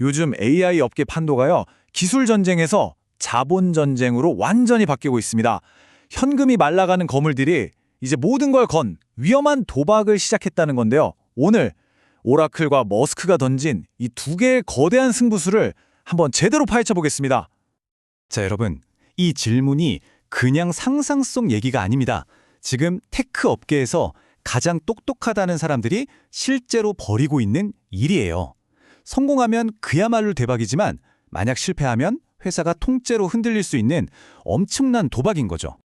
요즘 AI 업계 판도가요, 기술 전쟁에서 자본 전쟁으로 완전히 바뀌고 있습니다. 현금이 말라가는 거물들이 이제 모든 걸 건 위험한 도박을 시작했다는 건데요. 오늘 오라클과 머스크가 던진 이 두 개의 거대한 승부수를 한번 제대로 파헤쳐 보겠습니다. 자, 여러분. 이 질문이 그냥 상상 속 얘기가 아닙니다. 지금 테크 업계에서 가장 똑똑하다는 사람들이 실제로 벌이고 있는 일이에요. 성공하면 그야말로 대박이지만 만약 실패하면 회사가 통째로 흔들릴 수 있는 엄청난 도박인 거죠.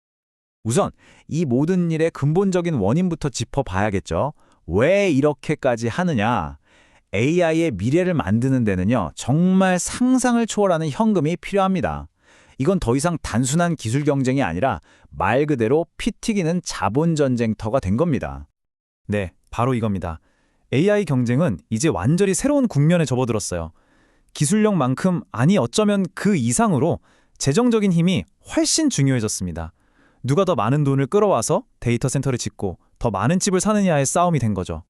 우선 이 모든 일의 근본적인 원인부터 짚어봐야겠죠. 왜 이렇게까지 하느냐? AI의 미래를 만드는 데는요, 정말 상상을 초월하는 현금이 필요합니다. 이건 더 이상 단순한 기술 경쟁이 아니라 말 그대로 피 튀기는 자본 전쟁터가 된 겁니다. 네, 바로 이겁니다. AI 경쟁은 이제 완전히 새로운 국면에 접어들었어요. 기술력만큼 아니 어쩌면 그 이상으로 재정적인 힘이 훨씬 중요해졌습니다. 누가 더 많은 돈을 끌어와서 데이터 센터를 짓고 더 많은 집을 사느냐의 싸움이 된 거죠.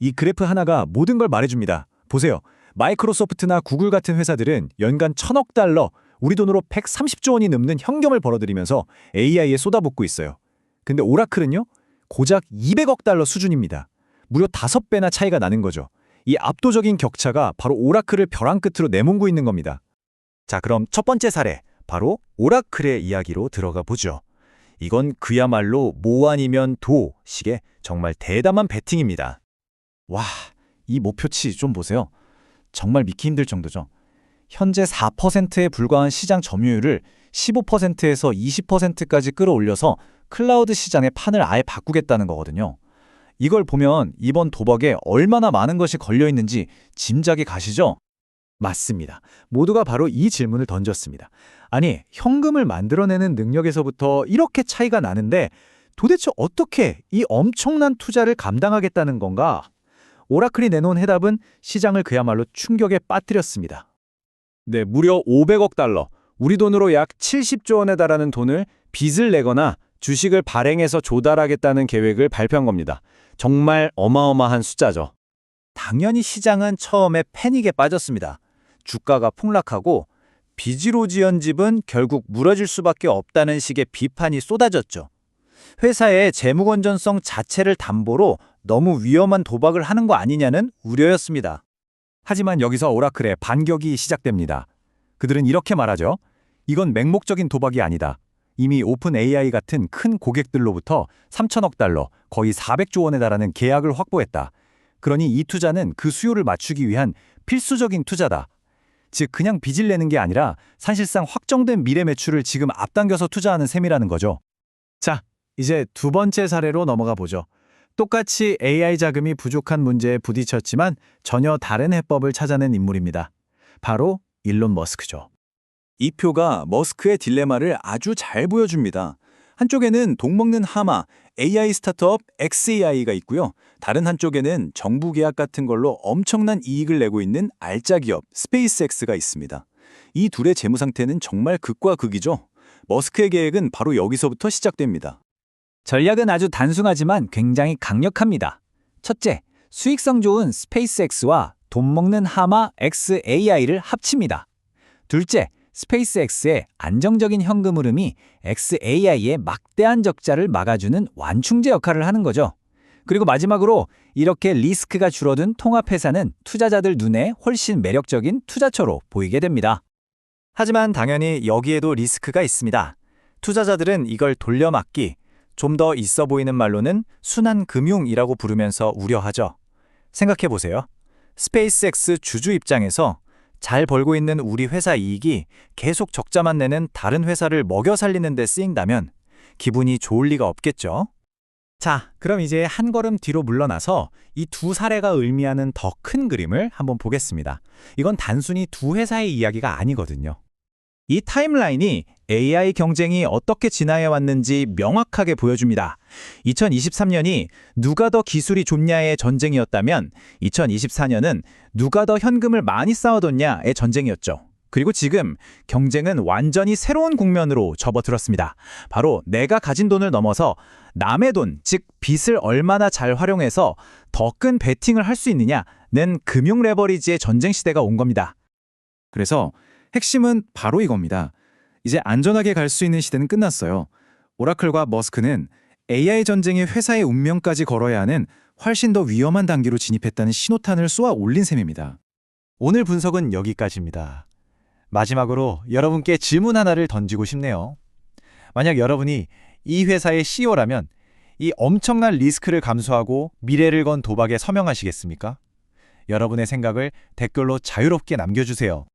이 그래프 하나가 모든 걸 말해줍니다. 보세요. 마이크로소프트나 구글 같은 회사들은 연간 천억 달러, 우리 돈으로 130조 원이 넘는 현금을 벌어들이면서 AI에 쏟아붓고 있어요. 근데 오라클은요? 고작 200억 달러 수준입니다. 무려 5배나 차이가 나는 거죠. 이 압도적인 격차가 바로 오라클을 벼랑 끝으로 내몬고 있는 겁니다. 자, 그럼 첫 번째 사례, 바로 오라클의 이야기로 들어가 보죠. 이건 그야말로 모 아니면 도 식의 정말 대담한 배팅입니다. 와, 이 목표치 좀 보세요. 정말 믿기 힘들 정도죠. 현재 4%에 불과한 시장 점유율을 15%에서 20%까지 끌어올려서 클라우드 시장의 판을 아예 바꾸겠다는 거거든요. 이걸 보면 이번 도박에 얼마나 많은 것이 걸려 있는지 짐작이 가시죠? 맞습니다. 모두가 바로 이 질문을 던졌습니다. 아니, 현금을 만들어내는 능력에서부터 이렇게 차이가 나는데 도대체 어떻게 이 엄청난 투자를 감당하겠다는 건가? 오라클이 내놓은 해답은 시장을 그야말로 충격에 빠뜨렸습니다. 네, 무려 500억 달러, 우리 돈으로 약 70조 원에 달하는 돈을 빚을 내거나 주식을 발행해서 조달하겠다는 계획을 발표한 겁니다. 정말 어마어마한 숫자죠. 당연히 시장은 처음에 패닉에 빠졌습니다. 주가가 폭락하고 지은 집은 결국 무너질 수밖에 없다는 식의 비판이 쏟아졌죠. 회사의 재무 건전성 자체를 담보로 너무 위험한 도박을 하는 거 아니냐는 우려였습니다. 하지만 여기서 오라클의 반격이 시작됩니다. 그들은 이렇게 말하죠. 이건 맹목적인 도박이 아니다. 이미 오픈 AI 같은 큰 고객들로부터 3천억 달러, 거의 400조 원에 달하는 계약을 확보했다. 그러니 이 투자는 그 수요를 맞추기 위한 필수적인 투자다. 즉 그냥 빚을 내는 게 아니라 사실상 확정된 미래 매출을 지금 앞당겨서 투자하는 셈이라는 거죠. 자, 이제 두 번째 사례로 넘어가 보죠. 똑같이 AI 자금이 부족한 문제에 부딪혔지만 전혀 다른 해법을 찾아낸 인물입니다. 바로 일론 머스크죠. 이 표가 머스크의 딜레마를 아주 잘 보여줍니다. 한쪽에는 독먹는 하마, AI 스타트업 XAI가 있고요. 다른 한쪽에는 정부 계약 같은 걸로 엄청난 이익을 내고 있는 알짜 기업 스페이스X가 있습니다. 이 둘의 재무 상태는 정말 극과 극이죠. 머스크의 계획은 바로 여기서부터 시작됩니다. 전략은 아주 단순하지만 굉장히 강력합니다. 첫째, 수익성 좋은 스페이스X와 돈 먹는 하마 XAI를 합칩니다. 둘째, 스페이스X의 안정적인 현금 흐름이 XAI의 막대한 적자를 막아주는 완충제 역할을 하는 거죠. 그리고 마지막으로 이렇게 리스크가 줄어든 통합회사는 투자자들 눈에 훨씬 매력적인 투자처로 보이게 됩니다. 하지만 당연히 여기에도 리스크가 있습니다. 투자자들은 이걸 돌려막기, 좀 더 있어 보이는 말로는 순환 금융이라고 부르면서 우려하죠. 생각해 보세요. 스페이스X 주주 입장에서 잘 벌고 있는 우리 회사 이익이 계속 적자만 내는 다른 회사를 먹여 살리는 데 쓰인다면 기분이 좋을 리가 없겠죠. 자, 그럼 이제 한 걸음 뒤로 물러나서 이 두 사례가 의미하는 더 큰 그림을 한번 보겠습니다. 이건 단순히 두 회사의 이야기가 아니거든요. 이 타임라인이 AI 경쟁이 어떻게 진화해 왔는지 명확하게 보여줍니다. 2023년이 누가 더 기술이 좋냐의 전쟁이었다면 2024년은 누가 더 현금을 많이 쌓아뒀냐의 전쟁이었죠. 그리고 지금 경쟁은 완전히 새로운 국면으로 접어들었습니다. 바로 내가 가진 돈을 넘어서 남의 돈, 즉 빚을 얼마나 잘 활용해서 더 큰 베팅을 할 수 있느냐는 금융 레버리지의 전쟁 시대가 온 겁니다. 그래서 핵심은 바로 이겁니다. 이제 안전하게 갈 수 있는 시대는 끝났어요. 오라클과 머스크는 AI 전쟁이 회사의 운명까지 걸어야 하는 훨씬 더 위험한 단계로 진입했다는 신호탄을 쏘아 올린 셈입니다. 오늘 분석은 여기까지입니다. 마지막으로 여러분께 질문 하나를 던지고 싶네요. 만약 여러분이 이 회사의 CEO라면 이 엄청난 리스크를 감수하고 미래를 건 도박에 서명하시겠습니까? 여러분의 생각을 댓글로 자유롭게 남겨주세요.